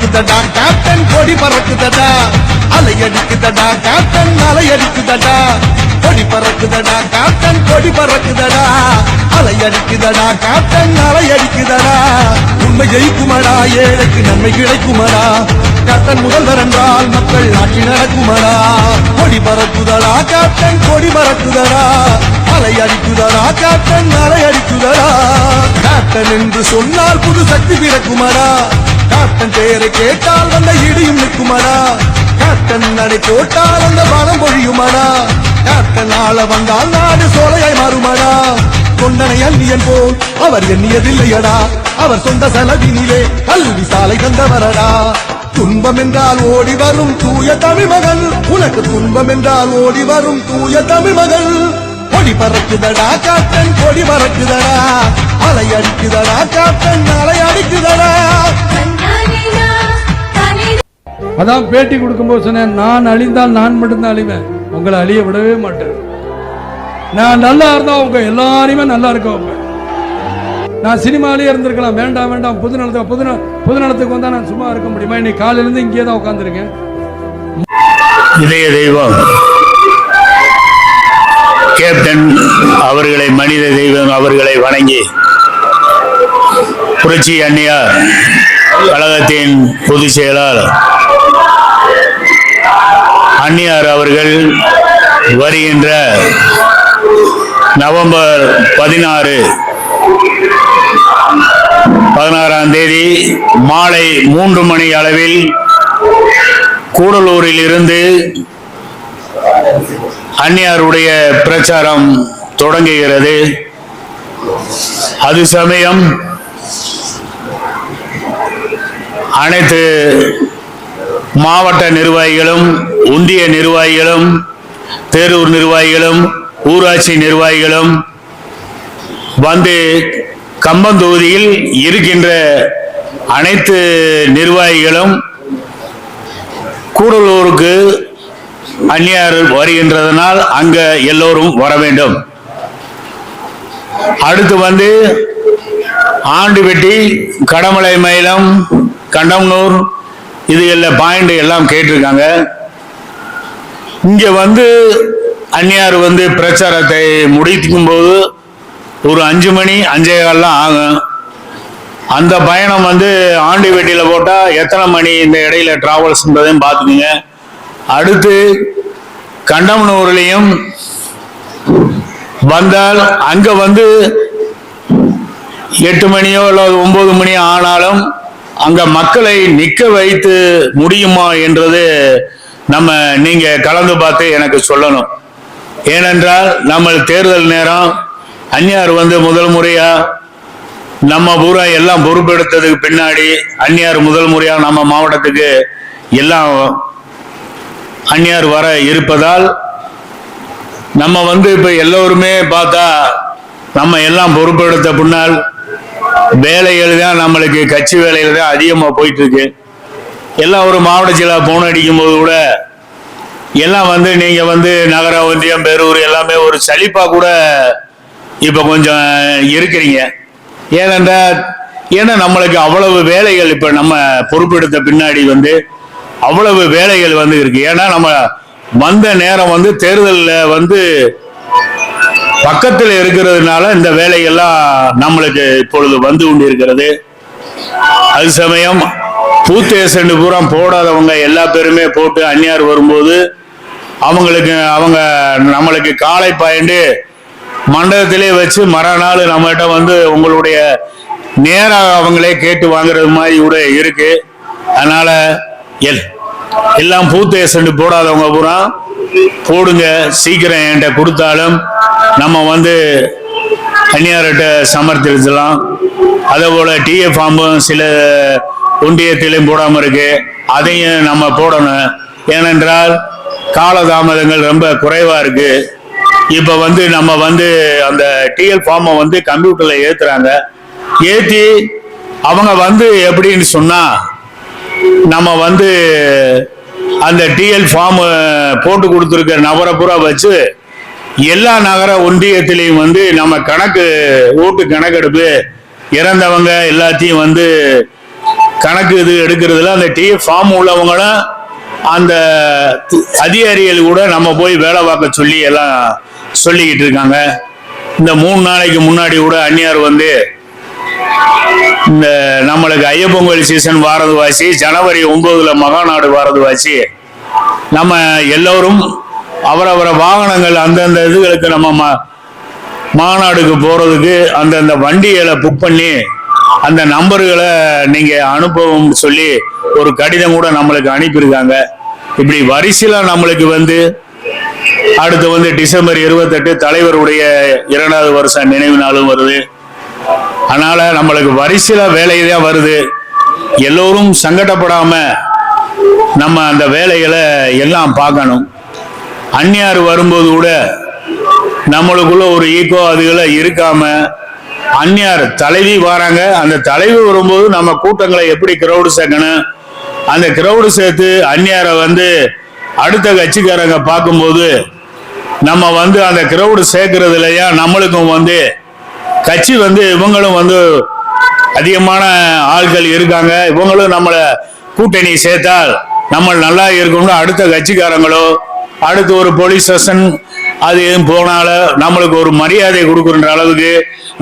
அடிக்குதடா captain கொடி பறக்குதடா. அலையடிக்குதடா. கேப்டன் அலை அடிக்குதடா கொடி பறக்குதடா. கேப்டன் கொடி பறக்குதடா. அலையடிக்குதடா. கேப்டன் அலையடிக்குதடா. உண்மை ஜெயிக்குமடா ஏழைக்கு நன்மை கிடைக்குமடா. கேப்டன் முதல்வர் என்றால் மக்கள் ஆட்சி நடக்குமடா. கொடி பறக்குதடா. கேப்டன் கொடி பறக்குதடா. அலை காட்டன் என்று சொன்னால் புது சக்தி பிறக்குமடா. காட்டன் பெயரை கேட்டால் வந்த இடியும் நிற்குமடா. காட்டன் நடை போட்டால் அந்த பலம் பொழியுமடா. காட்டன் ஆள வந்தால் நாடு சோலையாய் மாறுமடா. கொண்டனை அந்நியன் போல் அவர் எண்ணியதில்லையடா. அவர் சொந்த செலவினிலே கல்வி சாலை தந்தவரடா. துன்பம் என்றால் ஓடி வரும் தூய தமிழ் மகள். உனக்கு துன்பம் என்றால் ஓடி வரும் தூய தமிழ் மகள். கொடி பறக்குதடா கேப்டன் கொடி பறக்குதடா. அலை அடிக்குதடா கேப்டன் அலை அடிக்குதடா. அதான் பேட்டி கொடுக்கும்போது சொன்னேன் நான் அழிந்தால் நான் மட்டும்தான் அழிவேன். உங்களை அழிய விடவே மாட்டேன். நான் நல்லா இருந்தா உங்க எல்லாரையுமே நல்லா இருக்க வைப்பேன் நான் சினிமாலேயே இருந்திருக்கலாம். வேண்டாம் வேண்டாம். புது நலத்துக்கு புது புது நலத்துக்கு வந்தா நான் சும்மா இருக்க முடியுமா? இன்னைக்கு காலையில இருந்து இங்கே தான் உட்காந்துருக்கேன் இதய தெய்வம். கேப்டன் அவர்களை மனித தெய்வம் அவர்களை வணங்கி புரட்சி அன்னியார் கழகத்தின் பொதுச் செயலாளர் அன்னியார் அவர்கள் வருகின்ற நவம்பர் பதினாறு பதினாறாம் தேதி மாலை மூன்று மணி அளவில் கூடலூரில் இருந்து அந்நியாருடைய பிரச்சாரம் தொடங்குகிறது. அது சமயம் அனைத்து மாவட்ட நிர்வாகிகளும் ஒன்றிய நிர்வாகிகளும் பேரூர் நிர்வாகிகளும் ஊராட்சி நிர்வாகிகளும் வந்து கம்பம் தொகுதியில் இருக்கின்ற அனைத்து நிர்வாகிகளும் கூடலூருக்கு அந்நியார் வருகின்றதனால் அங்க எல்லோரும் வர வேண்டும் அடுத்து வந்து ஆண்டிபட்டி கடமலை மயிலம் கண்டம்னூர் இது எல்லாம் பாயிண்ட் எல்லாம் கேட்டிருக்காங்க. இங்க வந்து அந்நியார் வந்து பிரச்சாரத்தை முடிக்கும் போது ஒரு அஞ்சு மணி அஞ்சே கால்லாம் ஆகும். அந்த பயணம் வந்து ஆண்டிபட்டியில போட்டால் எத்தனை மணி இந்த இடையில டிராவல்ஸ்ன்றதையும் பார்த்துக்குங்க. அடுத்து கண்டமனூர்லையும் வந்தால் அங்க வந்து எட்டு மணியோ அல்லது ஒன்பது மணியோ ஆனாலும் அங்க மக்களை நிக்க வைத்து முடியுமா என்றது நம்ம நீங்க கலந்து பார்த்து எனக்கு சொல்லணும். ஏனென்றால் நம்ம தேர்தல் நேரம் அந்நியார் வந்து முதல் முறையா நம்ம பூரா எல்லாம் பொறுப்பெடுத்ததுக்கு பின்னாடி அந்நியார் முதல் முறையா நம்ம மாவட்டத்துக்கு எல்லாம் அந்நியார் வர இருப்பதால் நம்ம வந்து இப்ப எல்லோருமே பார்த்தா நம்ம எல்லாம் பொறுப்பெடுத்த பின்னால் வேலைகள் தான் நம்மளுக்கு கட்சி வேலைகள் தான் அதிகமாக போயிட்டு இருக்கு எல்லாம் ஒரு மாவட்ட செயலா போன் அடிக்கும் போது கூட எல்லாம் வந்து நீங்க வந்து நகர ஒன்றியம் பேரூர் எல்லாமே ஒரு சலிப்பா கூட இப்ப கொஞ்சம் இருக்கிறீங்க. ஏனென்றால் ஏன்னா நம்மளுக்கு அவ்வளவு வேலைகள் இப்ப நம்ம பொறுப்பெடுத்த பின்னாடி வந்து அவ்வளவு வேலைகள் வந்து இருக்கு. ஏன்னா நம்ம வந்த நேரம் வந்து தேர்தலில் வந்து பக்கத்தில் இருக்கிறதுனால இந்த வேலைகள்லாம் நம்மளுக்கு இப்பொழுது வந்து கொண்டிருக்கிறது. அது சமயம் பூத்தேசண்டு பூரா போடாதவங்க எல்லா பேருமே போட்டு அந்நியார் வரும்போது அவங்களுக்கு அவங்க நம்மளுக்கு காலை பாயிண்டு மண்டபத்திலே வச்சு மறுநாள் நம்மகிட்ட வந்து உங்களுடைய நேராக அவங்களே கேட்டு வாங்குறது மாதிரி கூட இருக்கு. அதனால எல். எல்லாம் பூத்தேசண்டு போடாதவங்க பூரா போடுங்க. சீக்கிரம் என்கிட்ட கொடுத்தாலும் நம்ம வந்து தனியார்கிட்ட சமர்ப்பிக்கலாம் அதே போல டிஎஃப் ஃபார்மும் சில ஒன்றியத்திலையும் போடாமல் இருக்கு. அதையும் நம்ம போடணும். ஏனென்றால் காலதாமதங்கள் ரொம்ப குறைவாக இருக்கு. இப்போ வந்து நம்ம வந்து அந்த டிஎல் ஃபார்மை வந்து கம்ப்யூட்டரில் ஏற்றுறாங்க ஏற்றி அவங்க வந்து எப்படின்னு சொன்னால் நம்ம வந்து அந்த டிஎல் ஃபார்ம் போட்டு கொடுத்துருக்க நபரை பூரா வச்சு எல்லா நகர ஒன்றியத்திலையும் வந்து நம்ம கணக்கு ஓட்டு கணக்கெடுப்பு இறந்தவங்க எல்லாத்தையும் வந்து கணக்கு இது எடுக்கிறதுல அந்த டிஎல் ஃபார்ம் உள்ளவங்களும் அந்த அதிகாரிகள் கூட நம்ம போய் வேலை பார்க்க சொல்லி எல்லாம் சொல்லிக்கிட்டு இருக்காங்க. இந்த மூணு நாளைக்கு முன்னாடி கூட அந்நியார் வந்து இந்த நம்மளுக்கு ஐயப்பொங்கல் சீசன் வாரது வாசி ஜனவரி ஒன்பதுல மகாநாடு வாரது வாசி நம்ம எல்லோரும் அவரவர வாகனங்கள் அந்தந்த இதுகளுக்கு நம்ம ம- மாநாடுக்கு போறதுக்கு அந்தந்த வண்டிகளை புக் பண்ணி அந்த நம்பர்களை நீங்க அனுப்பவும் சொல்லி ஒரு கடிதம் கூட நம்மளுக்கு அனுப்பியிருக்காங்க. இப்படி வரிசையில நம்மளுக்கு வந்து அடுத்து வந்து டிசம்பர் இருபத்தெட்டு தலைவருடைய இரண்டாவது வருஷம் நினைவு நாளும் வருது. அதனால நம்மளுக்கு வரிசையில வேலை தான் வருது? எல்லோரும் சங்கடப்படாம நம்ம அந்த வேலைகளை எல்லாம் பார்க்கணும். அந்நியார் வரும்போது கூட நம்மளுக்குள்ள ஒரு ஈகோ அதுகளை இருக்காம அந்நியார் தலைவி வராங்க. அந்த தலைவி வரும்போது நம்ம கூட்டங்களை எப்படி கிரௌடு சேர்க்கணும்? அந்த கிரௌடு சேர்த்து அந்நியாரை வந்து அடுத்த கட்சிக்காரங்க பார்க்கும்போது நம்ம வந்து அந்த கிரௌடு சேர்க்கறதுலயா நம்மளுக்கும் வந்து கட்சி வந்து இவங்களும் வந்து அதிகமான ஆள்கள் இருக்காங்க. இவங்களும் நம்மளை கூட்டணி சேர்த்தால் நம்ம நல்லா இருக்கணும்னு அடுத்த கட்சிக்காரங்களோ அடுத்து ஒரு போலீஸ் ஸ்டேஷன் அது எதுவும் போனால நம்மளுக்கு ஒரு மரியாதை கொடுக்குற அளவுக்கு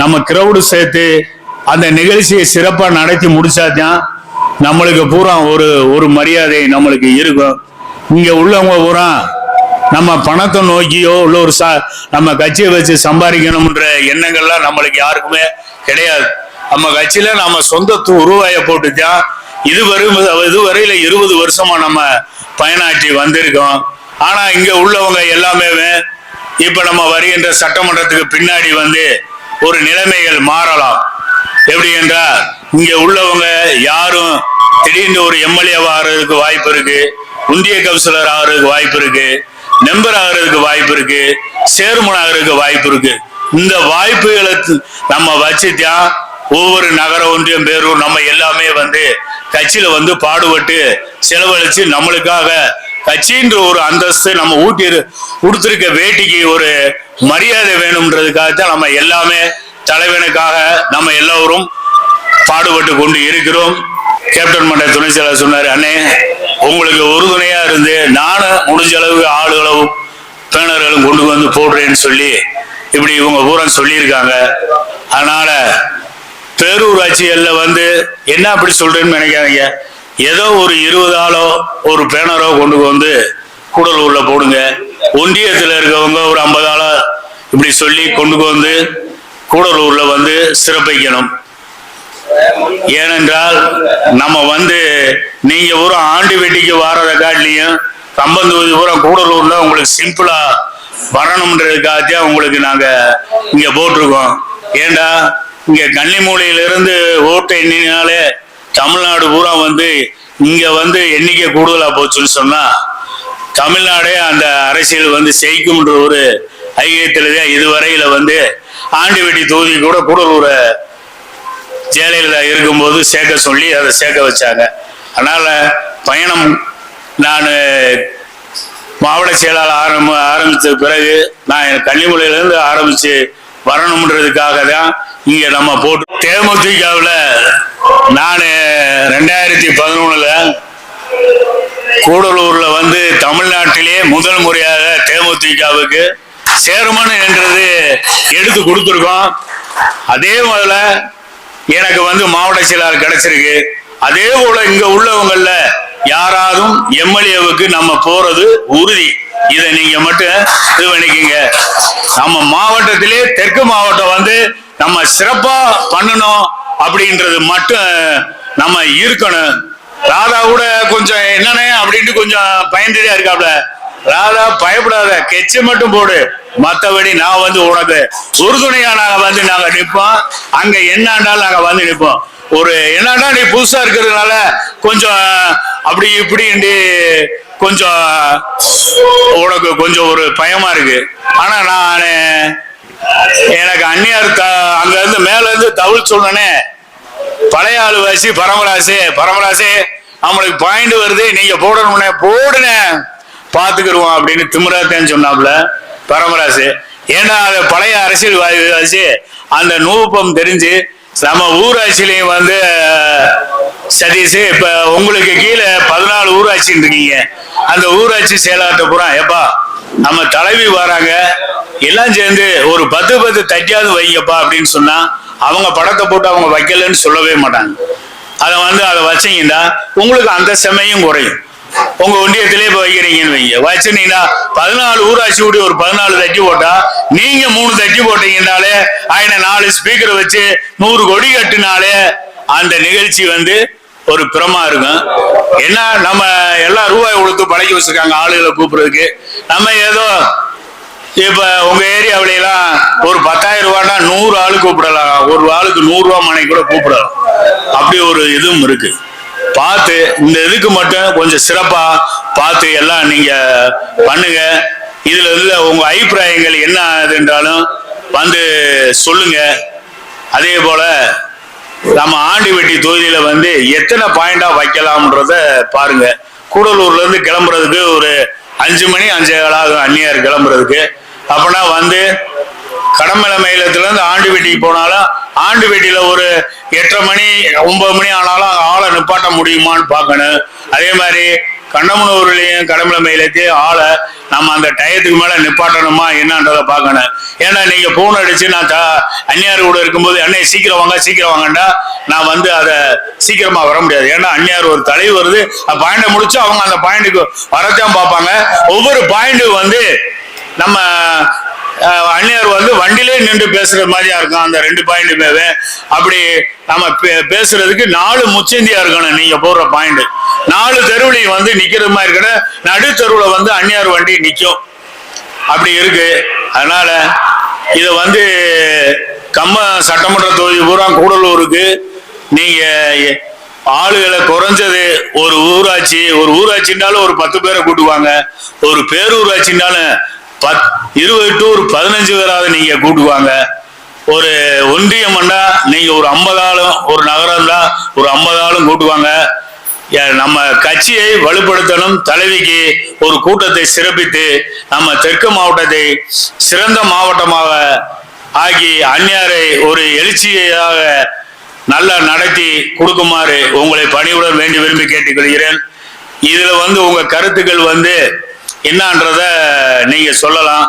நம்ம கிரௌடு சேர்த்து அந்த நிகழ்ச்சியை சிறப்பாக நடத்தி முடிச்சாதான் நம்மளுக்கு பூரா ஒரு ஒரு மரியாதை நம்மளுக்கு இருக்கும். இங்கே உள்ளவங்க பூரா நம்ம பணத்தை நோக்கியோ உள்ள ஒரு சா நம்ம கட்சியை வச்சு சம்பாதிக்கணும்ன்ற எண்ணங்கள்லாம் நம்மளுக்கு யாருக்குமே கிடையாது. நம்ம கட்சியில நம்ம சொந்த உருவாய போட்டுத்தான் இதுவரை இதுவரையில இருபது வருஷமா நம்ம பயனாற்றி வந்திருக்கோம். ஆனா இங்க உள்ளவங்க எல்லாமே இப்ப நம்ம வருகின்ற சட்டமன்றத்துக்கு பின்னாடி வந்து ஒரு நிலைமைகள் மாறலாம். எப்படி என்றால் இங்க உள்ளவங்க யாரும் திடீர்னு ஒரு எம்எல்ஏ ஆகிறதுக்கு வாய்ப்பு இருக்கு ஒன்றிய கவுன்சிலர் ஆகிறதுக்கு வாய்ப்பு இருக்கு மெம்பர் ஆகிறதுக்கு வாய்ப்பு இருக்கு. சேர்மன் ஆகிறதுக்கு வாய்ப்பு இருக்கு. இந்த வாய்ப்புகளை நம்ம வச்சுதான் ஒவ்வொரு நகர ஒன்றியம் பேரும் நம்ம எல்லாமே வந்து கட்சியில வந்து பாடுபட்டு செலவழிச்சு நம்மளுக்காக கட்சின்ற ஒரு அந்தஸ்து நம்ம ஊட்டி கொடுத்துருக்க வேட்டிக்கு ஒரு மரியாதை வேணும்ன்றதுக்காக தான் நம்ம எல்லாமே தலைவனுக்காக நம்ம எல்லோரும் பாடுபட்டு கொண்டு இருக்கிறோம். கேப்டன் மன்ற துணை செயலர் சொன்னார் அண்ணே உங்களுக்கு உறுதுணையா இருந்து நானும் முடிஞ்ச அளவுக்கு ஆளுகளும் பேனர்களும் கொண்டு வந்து போடுறேன்னு சொல்லி இப்படி இவங்க பூரா சொல்லியிருக்காங்க. அதனால பேரூராட்சிகளில் வந்து என்ன அப்படி சொல்றேன்னு நினைக்காதீங்க. ஏதோ ஒரு இருபது ஆளோ ஒரு பேனரோ கொண்டு வந்து கூடலூர்ல போடுங்க. ஒன்றியத்தில் இருக்கவங்க ஒரு ஐம்பது ஆளோ இப்படி சொல்லி கொண்டு வந்து கூடலூர்ல வந்து சிறப்பிக்கணும். ஏனென்றால் நம்ம வந்து நீங்க பூரா ஆண்டு வெட்டிக்கு வாரத காட்டிலையும் கம்பந்தூதி பூரா கூடலூர்ல உங்களுக்கு சிம்பிளா வரணும்ன்றதுக்காகத்தான் உங்களுக்கு நாங்க இங்க போட்டிருக்கோம். ஏண்டா இங்க கன்னி மூலையிலிருந்து ஓட்டு எண்ணினாலே தமிழ்நாடு பூரா வந்து இங்க வந்து எண்ணிக்கை கூடுதலா போச்சுன்னு சொன்னா தமிழ்நாடே அந்த அரசியல் வந்து செய்க்கும்ன்ற ஒரு ஐக்கியத்தில்தான் இதுவரையில வந்து ஆண்டு வெட்டி தொகுதி கூட கூடலூரை ஜெயலலிதா இருக்கும்போது சேர்க்க சொல்லி அதை சேர்க்க வச்சாங்க. அதனால் பயணம் நான் மாவட்ட செயலாளர் ஆரம்ப ஆரம்பித்த பிறகு நான் கன்னிமொழியிலேருந்து ஆரம்பித்து வரணுன்றதுக்காக தான் இங்கே நம்ம போட்டு தேமுதிகவில் நான் ரெண்டாயிரத்தி பதினொன்றில் கூடலூரில் வந்து தமிழ்நாட்டிலே முதல் முறையாக தேமுதிகவுக்கு சேர்மன் என்றது எடுத்து கொடுத்துருக்கோம். அதே முதல்ல எனக்கு வந்து மாவட்ட செயலாளர் கிடைச்சிருக்கு. அதே போல இங்க உள்ளவங்கள யாராலும் எம்எல்ஏவுக்கு நம்ம போறது உறுதி. இதை நீங்க மட்டும் இது பண்ணிக்கங்க. நம்ம மாவட்டத்திலே தெற்கு மாவட்டம் வந்து நம்ம சிறப்பா பண்ணணும் அப்படின்றது மட்டும் நம்ம இருக்கணும். ராதா கூட கொஞ்சம் என்னண்ணே அப்படின்ட்டு கொஞ்சம் பயந்துட்டே இருக்காப்ல. ராதா பயப்படாத. கெச்சு மட்டும் போடு. மத்தபடி நான் வந்து உனக்கு உறுதுணையா நாங்க வந்து நாங்க நிற்போம் அங்க என்னாண்டாலும் நாங்க வந்து நிற்போம் ஒரு என்னடா நீ புதுசா இருக்கிறதுனால கொஞ்சம் அப்படி இப்படி கொஞ்சம் உனக்கு கொஞ்சம் ஒரு பயமா இருக்கு. ஆனா நான் எனக்கு அந்நியார் த அங்க இருந்து மேல இருந்து தவிழ் சொன்னனே பழைய ஆளு வாசி பரமராசே பரமராசே நம்மளுக்கு பாயிண்ட் வருது நீங்க போடணும்னே போடுனேன் பார்த்துக்கிடுவோம் அப்படின்னு திமுறாத்தேன்னு சொன்னாப்ல பரமராசு. ஏன்னா அது பழைய அரசியல் வாசி அந்த நூபம் தெரிஞ்சு நம்ம ஊராட்சியிலையும் வந்து சதீஷ் இப்ப உங்களுக்கு கீழே பதினாலு ஊராட்சின்னு இருக்கீங்க. அந்த ஊராட்சி செயலாட்ட பூரா ஏப்பா நம்ம தலைவி வராங்க. எல்லாம் சேர்ந்து ஒரு பத்து பத்து தட்டியாவது வைங்கப்பா அப்படின்னு சொன்னா அவங்க படத்தை போட்டு அவங்க வைக்கலன்னு சொல்லவே மாட்டாங்க. அதை வந்து அதை வச்சீங்கன்னா உங்களுக்கு அந்த செமையும் குறையும். உங்க ஒன்றியத்திலே இப்ப வைக்கிறீங்கன்னு வைங்க. வச்சுனீங்கன்னா பதினாலு ஊராட்சி கூடி ஒரு பதினாலு தட்டி போட்டா நீங்க மூணு தட்டி போட்டீங்கன்னாலே ஆயின நாலு ஸ்பீக்கர் வச்சு நூறு கொடி கட்டினாலே அந்த நிகழ்ச்சி வந்து ஒரு பிரமா இருக்கும். என்ன நம்ம எல்லா ரூபாய் கொடுத்து பழகி வச்சிருக்காங்க ஆளுகளை கூப்பிடுறதுக்கு. நம்ம ஏதோ இப்ப உங்க ஏரியாவில எல்லாம் ஒரு பத்தாயிரம் ரூபாய்னா நூறு ஆளு கூப்பிடலாம். ஒரு ஆளுக்கு நூறு ரூபாய் மனை கூட கூப்பிடலாம். அப்படி ஒரு இதுவும் இருக்கு. பார்த்து இந்த இதுக்கு மட்டும் கொஞ்சம் சிறப்பா பார்த்து எல்லாம் நீங்க பண்ணுங்க. இதுல இருந்து உங்க அபிப்பிராயங்கள் என்ன ஆகுதுன்றாலும் வந்து சொல்லுங்க. அதே போல நம்ம ஆண்டிவெட்டி தொகுதியில வந்து எத்தனை பாயிண்டா வைக்கலாம்ன்றத பாருங்க. கூடலூர்ல இருந்து கிளம்புறதுக்கு ஒரு அஞ்சு மணி அஞ்சே கால் ஆகும். அந்நியார் கிளம்புறதுக்கு. அப்படின்னா வந்து கடமலை மயிலத்துல ஆண்டு வெட்டிக்கு போனாலும் ஆண்டு ஆண்டிவெட்டியில ஒரு எட்டரை மணி ஒன்பது மணி ஆனாலும் ஆளை நிப்பாட்ட முடியுமான்னு பார்க்கணும். அதே மாதிரி கண்ணமனூர்லயும் கடமலை மயிலத்தையும் ஆளை நம்ம அந்த டயத்துக்கு மேல நிப்பாட்டணுமா என்னன்றதை பார்க்கணும். ஏன்னா நீங்க போன் அடிச்சு நான் த- அந்நியார் கூட இருக்கும்போது அண்ணே சீக்கிரம் வாங்க சீக்கிரம் வாங்கண்டா நான் வந்து அதை சீக்கிரமா வர முடியாது. ஏன்னா அந்நியார் ஒரு தலைவர் வருது. பாயிண்டை முடிச்சு அவங்க அந்த பாயிண்ட்டுக்கு வரத்தான் பார்ப்பாங்க. ஒவ்வொரு பாயிண்ட்டும் வந்து நம்ம அந்நியார் வந்து வண்டியிலே நின்று பேசுற மாதிரியா இருக்கும். அந்த ரெண்டு பாயிண்ட்டுமே அப்படி நம்ம பே- பேசுறதுக்கு நாலு முச்சந்தியா இருக்கணும் நீங்க போடுற பாயிண்ட் நாலு தெருவுலையும் வந்து நிக்கிற மாதிரி இருக்கணும். நடு தெருவுல வந்து அந்நியார் வண்டி நிற்கும் அப்படி இருக்கு. அதனால இத வந்து கம்ம சட்டமன்ற தொகுதி பூரா கூடலூருக்கு நீங்க ஆளுகளை குறைஞ்சது ஒரு ஊராட்சி ஒரு ஊராட்சினாலும் ஒரு பத்து பேரை கூட்டுவாங்க. ஒரு பேரூராட்சினாலும் பத் இருபது டு ஒரு பதினஞ்சு பேராவது நீங்க கூட்டுவாங்க ஒரு ஒன்றியம்னா நீங்க ஒரு ஐம்பது ஆளும் ஒரு நகரம் தான் ஒரு ஐம்பது ஆளும் கூட்டுவாங்க. ஏ- நம்ம கட்சியை வலுப்படுத்தணும் தலைவிக்கு ஒரு கூட்டத்தை சிறப்பித்து நம்ம தெற்கு மாவட்டத்தை சிறந்த மாவட்டமாக ஆக்கி அந்நியாரை ஒரு எழுச்சியாக நல்லா நடத்தி கொடுக்குமாறு உங்களை பணியுடன் வேண்டி விரும்பி கேட்டுக்கொள்கிறேன். இதுல வந்து உங்க கருத்துக்கள் வந்து என்னன்றத நீங்க சொல்லலாம்.